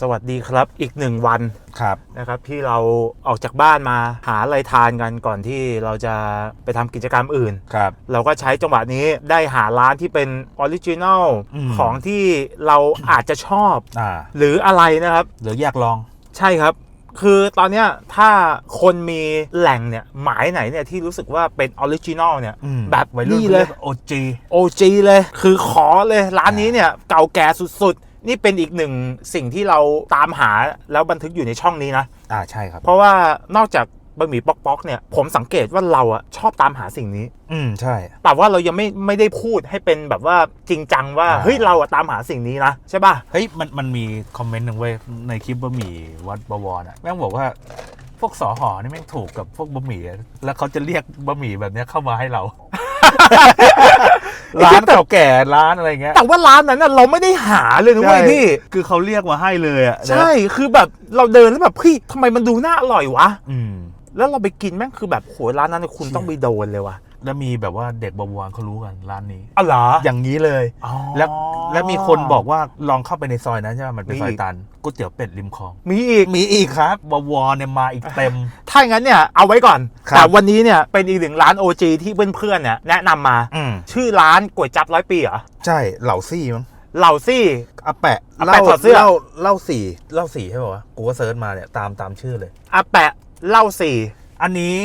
สวัสดีครับอีกหนึ่งวันครับนะครับที่เราออกจากบ้านมาหาอะไรทานกันก่อนที่เราจะไปทำกิจกรรมอื่นครับเราก็ใช้จังหวะนี้ได้หาร้านที่เป็นออริจินัลอืมของที่เราอาจจะชอบอ่าหรืออะไรนะครับ หรืออยากลองใช่ครับ คือตอนเนี้ยถ้าคนมีแหล่งเนี่ยหมายไหนเนี่ยที่รู้สึกว่าเป็นออริจินอลเนี่ยอืมแบบวัยรุ่นนี่เลยโอจี OG เลย คือขอเลยร้านนี้เนี่ยเก่าแก่สุดๆ นี่เป็นอีกหนึ่งสิ่งที่เราตามหาแล้วบันทึกอยู่ในช่องนี้นะ อ่าใช่ครับ เพราะว่านอกจากบะหมี่ป๊อกๆเนี่ยผมสังเกตว่าเราอะชอบตามหาสิ่งนี้ อืมใช่ แต่ว่าเรายังไม่ไม่ได้พูดให้เป็นแบบว่าจริงจังว่า อ่า เฮ้ยเราอะตามหาสิ่งนี้นะใช่ป่ะ เฮ้ยมันมันมีคอมเมนต์หนึ่งเว้ยในคลิปบะหมี่วัดบวรอะแม่งบอกว่าพวกสอหอนี่แม่งถูกกับพวกบะหมี่อะแล้วเขาจะเรียกบะหมี่แบบเนี้ยเข้ามาให้เรา ร้านเก่าแก่ร้านอะไรเงี้ยแต่ว่าร้านนั้นน่ะเราไม่ได้หาเลยนะเว้ยพี่คือเขาเรียกมาให้เลยอะนะใช่คือแบบเราเดินแล้วแบบเฮ้ยทำไมมันดูน่าอร่อยวะอืมแล้วเราไปกินแม่งคือแบบโหร้านนั้นคุณเชี่ยต้องไปโดนเลยว่ะ แล้วมีแบบว่าเด็กบวรเขารู้กันร้านนี้อ๋อเหรออย่างนี้เลย อ๋อแล้วแล้วมีคนบอกว่าลองเข้าไปในซอยนั้นใช่ไหมมันเป็นมีซอยอีกตันก๋วยเตี๋ยวเป็ดริมคลอง มีอีก มีอีกครับบวรเนี่ยมาอีกเต็ม ถ้าอย่างนั้นเนี่ยเอาไว้ก่อน ครับแต่วันนี้เนี่ยเป็นอีกหนึ่งร้าน OG ที่เพื่อนๆเนี่ยแนะนำมา อืม ชื่อร้านก๋วยจับร้อยปีเหรอ ใช่เหล่าซี่มั้งเหล่าซี่ อาแปะอาแปะถอดเสื้อ เล่าเล่าสี่เล่าสี่ใช่ป่าวะกูก็เซิร์ชมาเนี่ยตามตามชื่อเลย อาแปะเหล่าสี่ อันนี้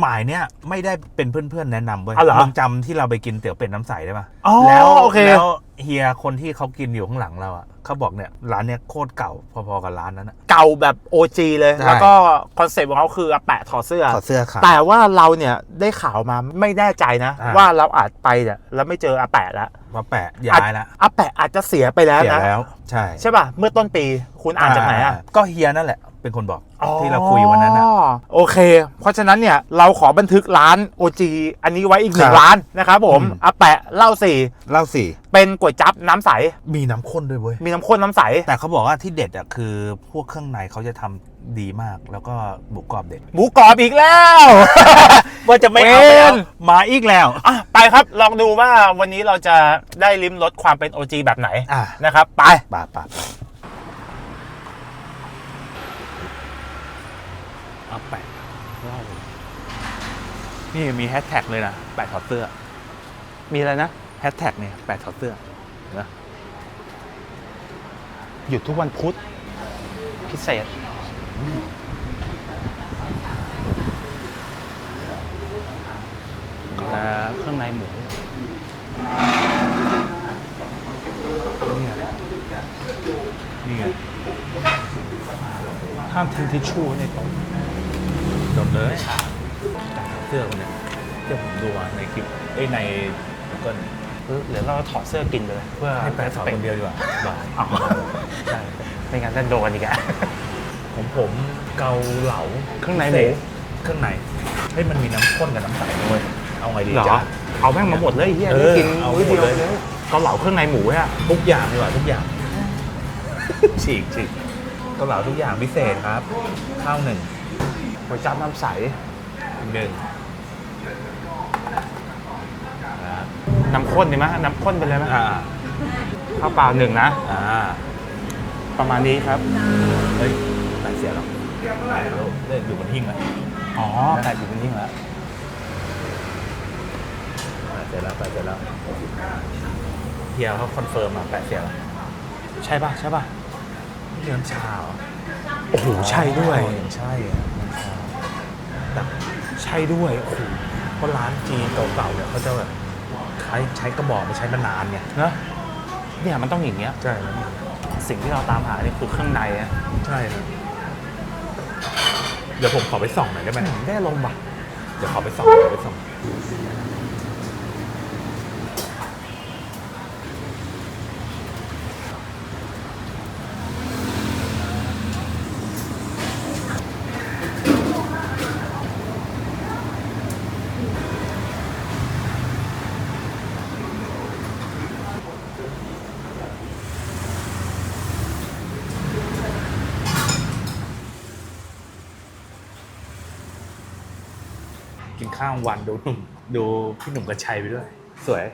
หมายเนี่ยไม่ได้เป็นเพื่อนๆแนะนำเว้ยอ๋อเหรอ มึงจำที่เราไปกินเตี๋ยวเป็ดน้ำใสได้ปะอ๋อแล้วโอเค แล้วเฮียคนที่เขากินอยู่ข้างหลังเราอะเขาบอกเนี่ยร้านเนี่ยโคตรเก่าพอๆกับร้านนั้นอะ เก่าแบบ OG เลย ใช่ แล้วก็คอนเซ็ปต์ของเขาคืออาแปะถอดเสื้อ ถอดเสื้อขาดแต่ว่าเราเนี่ยได้ข่าวมาไม่แน่ใจนะ อ่า ว่าเราอาจไปเนี่ยแล้วไม่เจออาแปะแล้วมาแปะย้ายละอาแปะอาจจะเสียไปแล้วเสียนะ แล้ว ใช่ใช่ป่ะ เมื่อต้นปีคุณอ่านจากไหนอะ ก็เฮียนั่นแหละ เป็นคนบอกที่เราคุยวันนั้นอะอ๋อโอเค เพราะฉะนั้นเนี่ยเราขอบันทึกร้าน OG อันนี้ไว้อีกหนึ่คงรับร้านนะครับผมอืม อาแปะเหล่าสี่เล่าสี่ เป็นก๋วยจั๊บน้ำใส มีน้ำข้นด้วยเว้ย มีน้ำข้นน้ำใส แต่เขาบอกว่าที่เด็ดอะคือพวกเครื่องในเขาจะทำดีมาก แล้วก็หมูกรอบเด็ด หมูกรอบอีกแล้ว ว่าจะไม่เอาเว้แล้วนมาอีกแล้ว อะไปครับลองดูว่าวันนี้เราจะได้ลิ้มรสความเป็น OG แบบไหนอะ นะครับไป ป่าป่าเอาแปะเล่านี่มีแฮชแท็กเลยนะ แปะถอดเสื้อ มีอะไรนะแฮชแท็กเนี่ยแปะถอดเสื้อเห็นไหมหยุดทุกวันพุธพิเศษและเครื่องในหมูนี่ไงห้ามทิ้งทิชชู่ในโต๊ะจบเลยเสื้อคนเนี้ยที่ผมดูอะในคลิปเอ้ยใน Google หรือเราถอดเสื้อกินไปเลยเพื่อให้แปะถอดคนเดียวดีกว่าบายอ๋อใช่ไม่งั้นจะโดนอีกอะผมผมเกาเหลาเครื่องในหมูเครื่องในเฮ้ยมันมีน้ำข้นกับน้ำใสด้วยเอาไงดีเหรอจ๊ะเอาแม่งมาหมดเลยไอ้เฮียเอนี่อกินเอามื้อหมดเดียวเลยเลยเกาเหลาเครื่องในหมูอะทุกอย่างดีกว่าทุกอย่างฉีกฉีกเกาเหลาทุกอย่างพิเศษครับข้าวหนึ่งก๋วยจั๊บน้ำใสหนึ่งนะครับ น้ำข้นดีไหมน้ำข้นไปเลยไหมอ่าข้าวเปล่าหนึ่งนะ อ่าประมาณนี้ครับ เฮ้ยไหนเสียหรอไหนแล้วเล่นอยู่บนหิ้งแล้วอ๋อไหนอยู่บนหิ้งแล้วแปดเสร็จแล้วแปดเสร็จแล้วเฮียเขาคอนเฟิร์มมาแปดเสียแล้วใช่ป่ะ ใช่ป่ะเลี้ยงชาเหรอโอ้โห ใช่ด้วยอ๋อใช่อะน้ำชาแต่ใช่ด้วยโอ้โหเพราะร้านจีนเก่าๆเนี่ยเขาจะแบบใช้ใช้กระบอกมาใช้มานานไงนะเนี่ยมันต้องอย่างเงี้ย ใช่แล้วสิ่งที่เราตามหาเนี่ยคือเครื่องในอะใช่ครับเดี๋ยวผมขอไปส่องหน่อยได้ไหมได้ลมว่ะเดี๋ยวขอไปส่องเดี๋ยวไปส่อง ข้าวกลางวันดูหนุ่มดูพี่หนุ่มกัญชัยไปด้วย สวย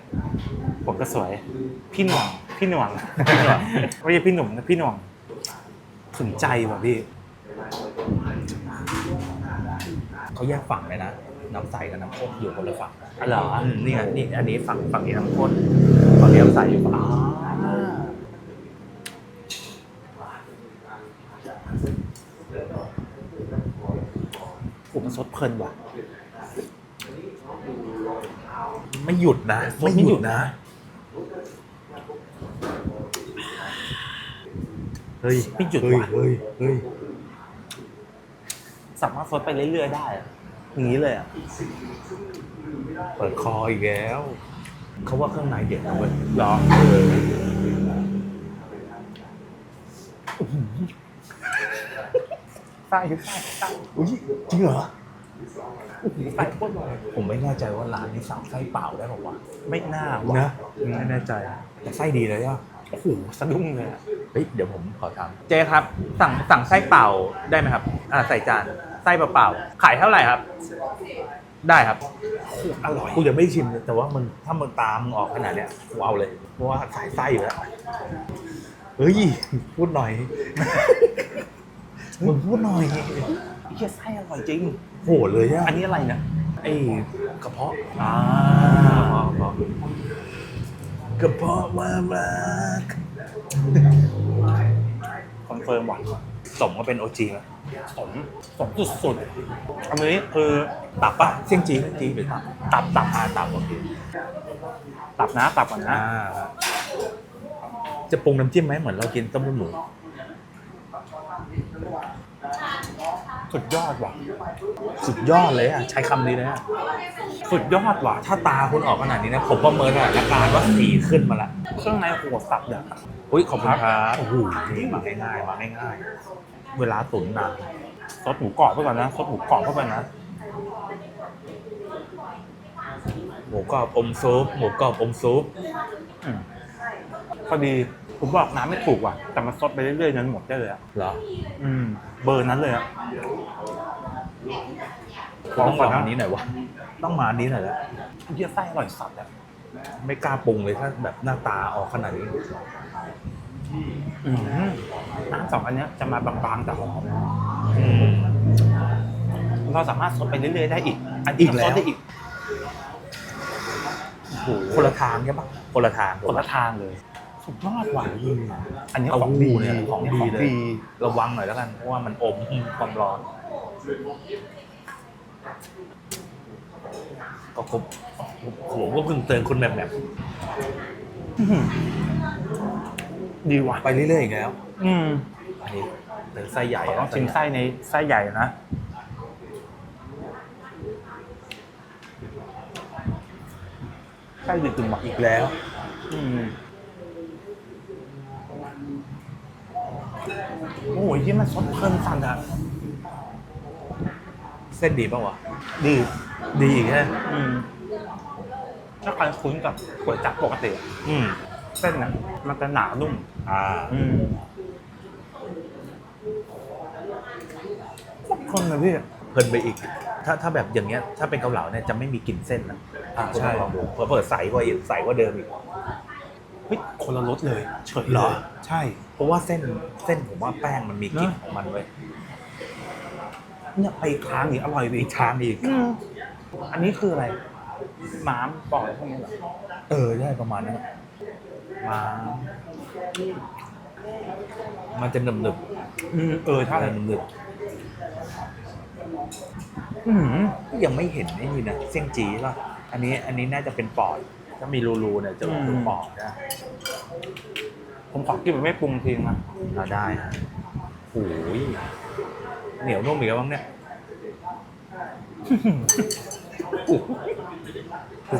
ผมก็สวย พี่หน่วงพี่หน่วงไม่ใช่พี่หนุ่มนะพี่หน่วงสนใจว่ะพี่เขาแยกฝั่งเลยนะน้ำใสกับน้ำข้นอยู่คนละฝั่งอ๋อเหรอมนี่ไงนี่อันนี้ฝั่งฝั่งนี้น้ำข้นฝั่งนี้น้ำใสอยู่ฝั่งนี้ผมมันซดเพลินว่ะ ไม่หยุดนะ ไม่หยุดนะ เฮ้ยไม่หยุดเฮ้ยว่ะเฮ้ยเฮ้ยสามารถซดไปเรื่อยๆได้อะอย่างนี้เลยอะเปิดคออีกแล้ว เขาว่าเครื่องในเด็ดนะเว้ยหรอไส้ไส้ไส้อุ้ยจริงเหรอ ไส้โคตรเลยผมไม่แน่ใจว่าร้านนี้สั่งไส้เปล่าได้หรอวะไม่น่าว่ะนะไม่แน่ใจแต่ไส้ดีเลยอะโอ้โหสะดุ้งเลยอะเฮ้ยเดี๋ยวผมขอถามเจ๊ครับ สั่งสั่งไส้เปล่าได้ไหมครับ อ่าใส่จานไส้เปล่าๆขายเท่าไหร่ครับ ได้ครับอร่อยกูยังไม่ได้ชิมเลยแต่ว่ามึงถ้ามึงตามมึงออกขนาดเนี้ยกูเอาเลย เพราะว่าสายไส้อยู่แล้วเฮ้ยพูดหน่อย มึงพูดหน่อย เฮียไส้อร่อยจริง โหเลยอะอันนี้อะไรนะไอ้กระเพาะอ่ากระเพาะว่ารักคอนเฟิร์มว่ะสมก็เป็นโอจีไหมสมสมสุดๆอันนี้คือตับปะเสี่ยงจีเสี่ยงจีหรือตับตับตับอ่าตับโอเคตับนะตับก่อนนะอ่าจะปรุงน้ำจิ้มไหมเหมือนเรากินต้มเลือดหมู สุดยอดว่ะ สุดยอดเลยอะ ใช้คำนี้เลยอะ สุดยอดว่ะ ถ้าตาคุณออกขนาดนี้นะ ผมประเมินสถานการณ์ว่าสีขึ้นมาละเครื่องในหัวสับเนี่ยอุ้ยขอบคุณครับโอ้โหนี่มาง่ายๆมาง่ายๆเวลาตุ๋นนานซดหมูกรอบไปก่อนนะซดหมูกรอบเข้าไปนะ หมูกรอบอมซุปหมูกรอบอมซุปอืมพอดี ผมบอกน้ำไม่ถูกว่ะ แต่มันซดไปเรื่อยๆจนหมดได้เลยอะเหรออืม เบอร์นั้นเลยอะต้องมาอันนี้หน่อยวะต้องมาอันนี้หน่อยแล้วเยี่ยไส้อร่อยสัตว์อะไม่กล้าปรุงเลยถ้าแบบหน้าตาออกขนาดนี้อืมน้ำสองอันเนี้ยจะมาบางๆแต่หอมอืมเราสามารถซดไปเรื่อยๆได้อีก อันอีนี้กแล้ว ซดได้อีกโอ้โหคนละทางใช่ปะคนละทางคนละทางเลย สุดยอดว่ะอันนี้เอาของหูดีเนี่ยเนี่ยของดีเลยระวังหน่อยแล้วกันเพราะว่ามันอมความร้อนก็ครบผมก็เพิ่งเตือนคุณแบบแบบอื้อหือดีว่ะไปเรื่อยๆอีกแล้ว อืมอันนี้เป็นไส้ใหญ่ขอลองนะชิมไส้ในไส้ใหญ่นะไส้ดึกถึงว่ะอีกแล้ว อืม อ้ยยี่มันซดเพลินสันอะเส้นดีป่าวะ ดีดีอีกแค่อืมถ้าใครคุ้นกับก๋วยจั๊บปกติอะอืมเส้นนะมันจะหนานุ่ม อ่าอืมคนเลยพี่ เพลินไปอีก ถ้าถ้าแบบอย่างเงี้ย ถ้าเป็นเกาเหลาเนี่ยจะไม่มีกลิ่นเส้นนะอ่าคุณใช่ต้องลองดูเพอเปิดใสกว่าอีกใสกว่าเดิมอีกเฮ้ยคนละรสเลยเฉยเหรอลยใช่ เพราะว่าเส้นเส้นผมว่าแป้งมันมีกลิ่นเนอะของมันเว้ยเนี่ยไปอีกครั้งอีกอร่อยไปอีอีกกทางอีก อันนี้คืออะไรม้ามปล่อยพวกนี้เหรอเออได้ประมาณนั้นอะมามันจะหนึบหนึบอืมเออๆใช่หนึบหนึบอืมๆยังไม่เห็นไอ้นี่นะเสี่ยงจีป่ะอันนี้อันนี้น่าจะเป็นปอด ถ้ามีรูๆเนี่ยจะเป็นปอดนะผมขอกินแบบไม่ปรุงทีนะเราได้ฮะโอ้ยเหนียวนุ่มอีกแล้วมั้งเนี่ย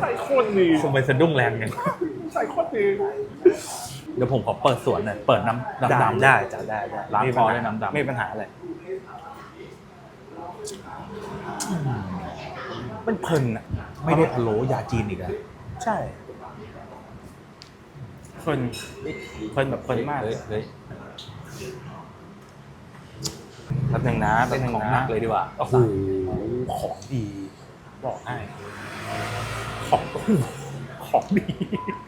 ใส่โคตรดีทำไมสะดุ้งแรงยังใส่โคตรดีเดี๋ยวผมขอเปิดสวนหน่อยเปิดน้ำได้ดำๆได้จ้ะได้ได้ล้างไม่คอปัญหด้วยน้ำดำไม่มีปัญหาอะไรมันเพลินอะไม่ได้พะโล้ยาจีนอีกแล้ว ใช่เพลินเพลินแบบเพลินมากเฮ้ยเฮ้ยแป๊บนึงนะแป๊บนึงของนะหนักเลยดีกว่า โอ้โหของดี บอกให้ของของดี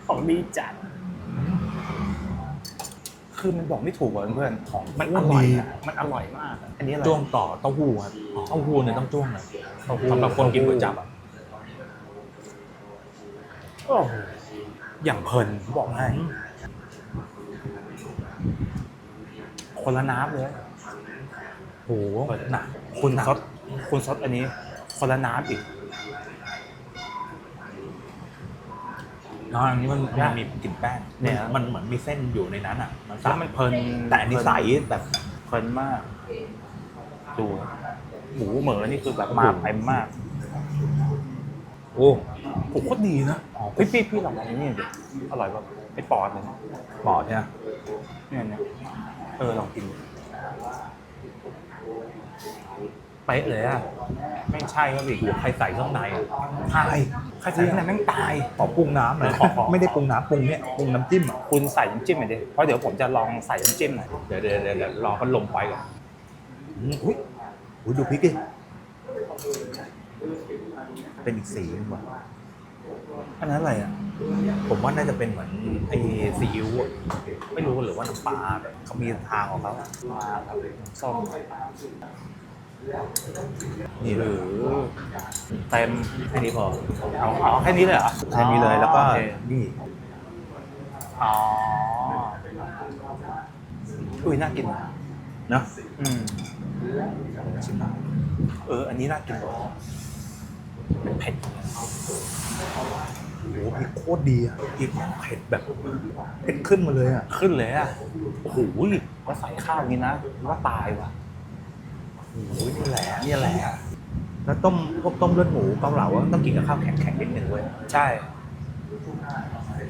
ของดีจัด คือมันบอกไม่ถูกว่ะเพื่อนของมันอร่อยอะมันอร่อยมากอะอันนี้อะไร จ้วงต่อเต้าหู้ครับเต้าหู้เนี่ยต้องจ้วงหน่อยสำหรับคนกินก๋วยจั๊บอะ โอ้โหอย่างเพลินบอกให้คนละน้ำเลยโอ้โหหนักคุณซดคุณซดอันนี้ คนละน้ำอีกน้องอันนี้มันยากมันมีกลิ่นแป้งเนี่ยมันเหมือนมีเส้นอยู่ในนั้นอะ มันแล้วมันเพลินแต่อันนี้ใสแบบเพลินมาก ดูหมูเหมือนี่คือแบบมาเต็มมาก โอ้โอ้โหโคตรดีนะพี่พี่พี่ลองอันนี้ดิอร่อยแบบไอ้ปอดเลยนะหมอใช่ไหมเนี่ยเนี่ยเออลองกินเป๊ะเลยอะไม่งใช่ก็อีกหัวใครใส่ข้างในอะตายใครใส่ข้างในแม่งตาย ขอปรุงน้ำหน่อยขอขอ ไม่ได้ปรุงน้ำปรุงเนี่ยปรุงน้ำจิ้มอะคุณใส่น้ำจิ้มหน่อยดิเพราะเดี๋ยวผมจะลองใส่น้ำจิ้มหน่อยเดี๋ยวเดี๋ยวเดี๋ยวเดี๋ยวรอเขาลงไฟก่อนอืมอุ้ยอุ้ยดูพริกดิ เป็นอีกสีหนึงว่ะอันนั้นอะไรอะ ผมว่าน่าจะเป็นเหมือนไอ้ซีอิ๊วอะไม่รู้หรือว่าน้ำปลาแบบเขามีทางของเขามาครับส้มนี่เลยเต็มแค่นี้พอเอาเอาแค่นี้เลยเหรอแค่นี้เลยแล้วก็โอเคนี่ อ๋ออุ้ยน่ากินเนอะอืมเออ อันนี้น่ากินกว่า เผ็ดโอ้โหพริกโคตรดีอะพริกเผ็ดแบบเผ็ดขึ้นมาเลยอะ ขึ้นเลยอะ โอ้โหว่าใส่ข้าวนี้นะว่าตายว่ะโอ้ยนี่แหละนี่แหละ แล้วต้มพวกต้มเลือดหมูเกาเหลาอะต้องกินกับข้าวแข็งๆนิดนึงเว้ย ใช่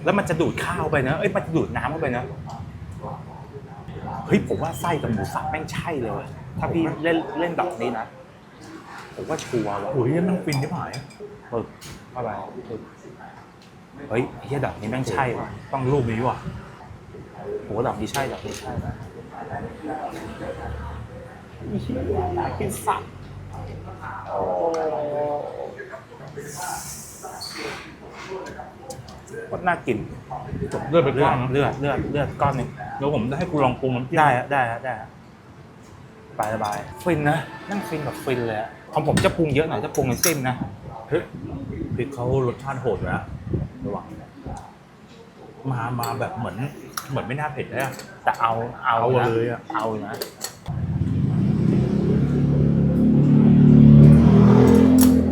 แล้วมันจะดูดข้าวไปนะ เอ้ย มันจะดูดน้ำเข้าไปนะ เฮ้ย ผมว่าไส้กับหมูสับแม่งใช่เลยว่ะถ้าพี่เล่นเล่นดอกนี้นะ ผมว่าชัวร์ว่ะโอ้ยนี่มันฟินที่หายปึกเข้าไปปึกเฮ้ยไอ้เฮียดอกนี้แม่งใช่ว่ะต้องรูปนี้ว่ะโหดอกนี้ใช่ดอกนี้ใช่เฮียน่ากินสัตว์โอ้โคตรน่ากินจบเลือดไปเลืก้ออดนเลือดเลือดเลือดก้อนหนึ่งเดี๋ยวผมจะให้คุณลองปรุงน้ำจิ้มได้ฮะได้ฮะได้ฮะสบายสบายฟินนะนั่งฟินแบบฟินเลยอะ ของผมจะปรุงเยอะหน่อยจะปรุงเป็นจิ้มนะเฮ้ยพริกเขารสชาติโหดอยู่แล้วระวังมามาแบบเหมือน เหมือนไม่น่าเผ็ดเลยอะแต่เอาเอาเอานะเลยอะ เอานะ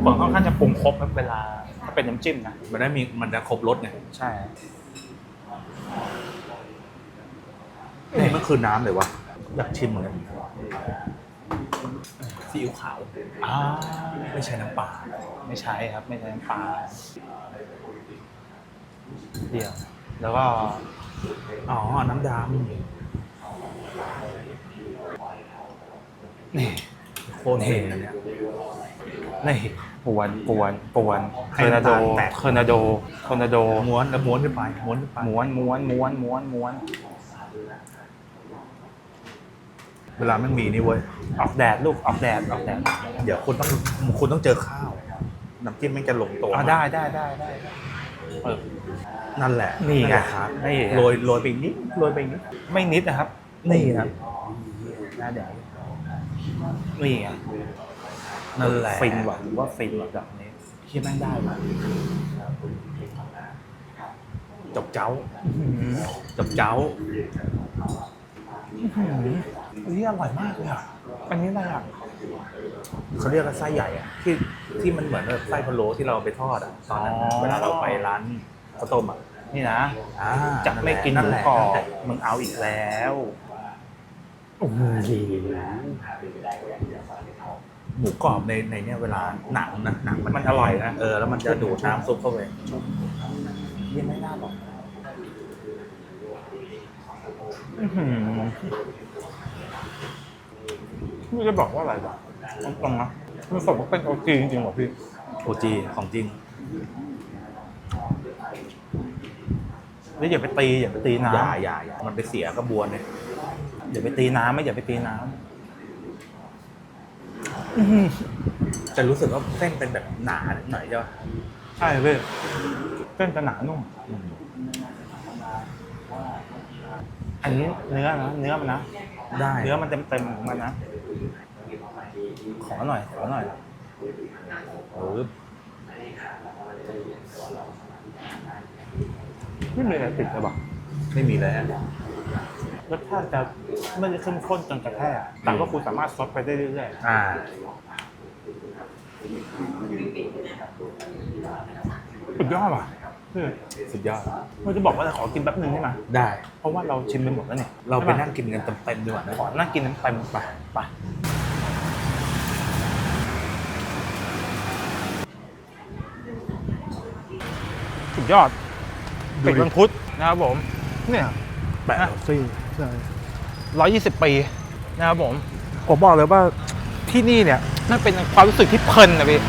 ผมค่อนข้างจะปรุงครบครับเวลาถ้าเป็นน้ำจิ้มนะมันได้มีมันจะครบรสไงใช่ นี่มันคือน้ำเลยวะอยากชิมเหมือนกัน ซีอิ๊วขาวอ่าไม่ใช่น้ำปลาไม่ใช้ครับ ไม่ใช้น้ำปลาเดียว แล้วก็ อ๋อ น้ำดนี่ำโคตรเห็นอันเนี้ยนี่ปวนปวนปวนให้เคอร์นาโดน้ำตาลแตกเคอร์นาโดเคอร์นาโดม้วนแล้วม้วนขึ้นไปม้วนขึ้นไปม้วนม้วนม้วนม้วนม้วน เวลามันมีนี่เว้ย ออกแดดลูกออกแดดออกแดดเดี๋ยวคุณต้องคุณต้องเจอข้าวน้ำจิ้มมันจะลงตัวอ่าได้ได้ได้ได้เออนั่นแหละนี่ไงแหละครับนี่ไงโรยโรยไปอีกนิดโรยไปอีกนิดไม่นิดนะครับ นี่ครับน่าเดี๋ยวนี่ไงนั่นแหละฟินว่ะหรือว่าฟินว่ะแบบนี้ที่แม่งได้ว่ะจบเจ้าจบเจ้า นี่อร่อยมากเลยอะ อันนี้อะไรอะเขาเรียกว่าไส้ใหญ่อะที่ที่มันเหมือนแบบไส้พะโล้ที่เราเอาไปทอดอะตอนนั้นอะเวลาเราไปร้านข้าวต้มอะนี่นะอ่าจะไม่กินหนั่มูนแหละกรอนั่นแหบละมึงเอาอีกแล้วโอ้โหหมูกรอบในในเนี่ยเวลาหนังนะหนังมันมันอร่อยนะเออแล้วมันจะดูดน้ำซุปเข้าไปยังไม่น่าบอกอื้อหือ ไม่จะบอกว่าอะไรบ้างตรงๆนะมันสมว่าเป็นโอจีจริงๆเหรอพี่โอจีของจริงแล้วอย่าไปตีอย่าไปตีน้ำอย่าอย่าอย่ามันไปเสียกระบวนเนี่ยอย่าไปตีน้ำไม่อย่าไปตีน้จะรู้สึกว่าเส้นเป็นแบบหนาหน่อยใช่ปะำใช่เว้ยเส้นจะหนานุ่มอั นนี้เนื้อนะเนื้อมันนะ ได้เนื้อมันเต็มเต็มๆของมันนะ ขอหน่อย ขอหน่อยเออไม่มีอะไรติดเลยป่ะไม่มีเลยฮะรสชาติจะไม่ได้เข้มข้นจนกระแทกแต่ก็คุณสามารถซดไปได้เรื่อยอ่า ๆสุดยอดว่ะ เออสุดยอด เราจะบอกว่าจะขอกินแป๊บนึงได้ไหมได้ เพราะว่าเราชิมไปหมดแล้วเนี่ย เราไปใช่ะนั่งกินกันเต็มๆดีกว่านะขอนั่งกินน้ำเต็มไปไปสุดยอดเป็ดวันพุธนะครับผม เนี่ยแปะซี่ร้อยยี่สิบปีนะครับผม ผมบอกเลยว่าที่นี่เนี่ยนั่นเป็นความรู้สึกที่เพลินนะพี่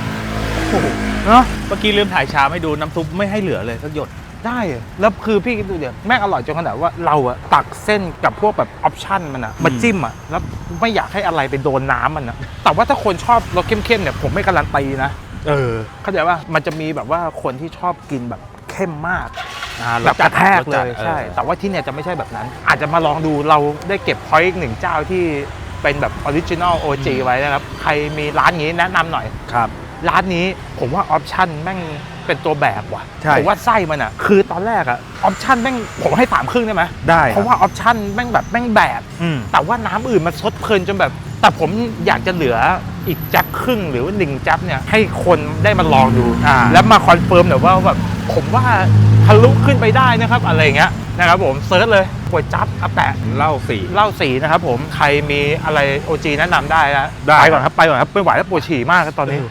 โอ้โหเนาะเมื่อกี้ลืมถ่ายชามให้ดูน้ำซุปไม่ให้เหลือเลยสักหยดได้อะแล้วคือพี่คิดดูเดี๋ยวแม่งอร่อยจนขนาดว่าเราอะตักเส้นกับพวกแบบออปชั่นมันอะมาจิ้มอะแล้วไม่อยากให้อะไรไปโดนน้ำมันอะแต่ว่าถ้าคนชอบรสเข้มๆเนี่ยผมไม่การันตีนะ เออ เข้าใจว่ามันจะมีแบบว่าคนที่ชอบกินแบบเข้มมากอ่าแบบกระแทกรสเลจัดยออใช่ แต่ว่าที่เนี่ยจะไม่ใช่แบบนั้น อาจจะมาลองดูเราได้เก็บพอยต์อีกหนึ่งเจ้าที่เป็นแบบออริจินอลโอจไว้นะครับ ใครมีร้านนี้แนะนำหน่อยครับ ร้านนี้ผมว่าออปชั่นแม่งเป็นตัวแบบว่ะใช่ ผมว่าไส้มันอะ คือตอนแรกอะออปชั่นแม่งผมให้สามครึ่งได้ไหมได้เพราะว่าออปชั่นแม่งแบบแม่งแบบ อืม แต่ว่าน้ำอื่นมันซดเพลินจนแบบ แต่ผมอยากจะเหลืออีกแจ๊บครึ่งหรือว่าหนึ่งแจ๊บเนี่ยให้คนได้มาลองดู อ่า แล้วมาคอนเฟิร์มหน่อยว่าแบบผมว่าทะลุขึ้นไปได้นะครับอะไรอย่างเงี้ยนะครับผมเซิร์ชเลยก๋วยจั๊บอาแปะเหล้าสีเหล่าสีนะครับผมใครมีอะไรโอจีแนะนำได้นะได้ไปก่อนครับไปก่อนครับไม่ไหวแล้วปวดฉี่มากครับตอนนี้เออ